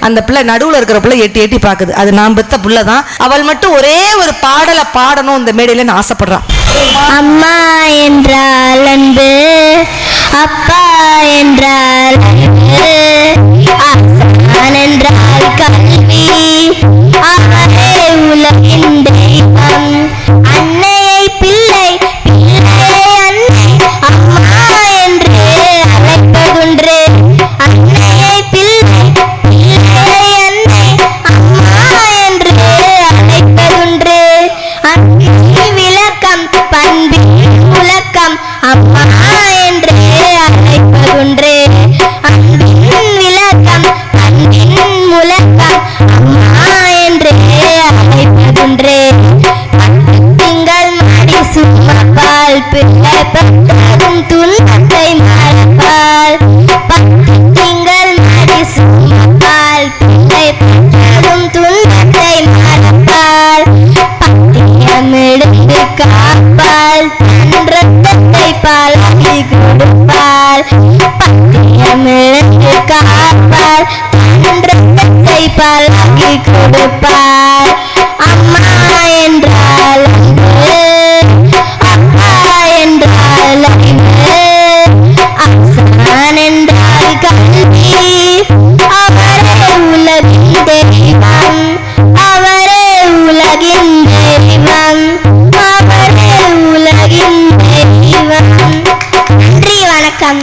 அந்த பிள்ளை நடுவுல இருக்கிற பிள்ளை எட்டி எட்டி பாக்குது அது நான் பெத்த பிள்ளை தான். அவள் மட்டும் ஒரே ஒரு பாடலை பாடணும் இந்த மேடையில நான் ஆசைப்படுறான். அம்மா என்றால் அன்பு அப்பா என்றால் பிள்ளை பெற்றதும் துன்பத்தை மறப்பாள். பத்து திங்கள் நடி சுமப்பாள். பிள்ளை பெற்றதும் துன்பத்தை மறப்பாள். பத்தியம் எடுத்து காப்பாள். தன் ரத்தத்தை பாலாகி கொடுப்பாள். பத்தியம் எடுத்து காப்பாள். தன் ரத்தத்தை பாலாகி கொடுப்பாள். 짠!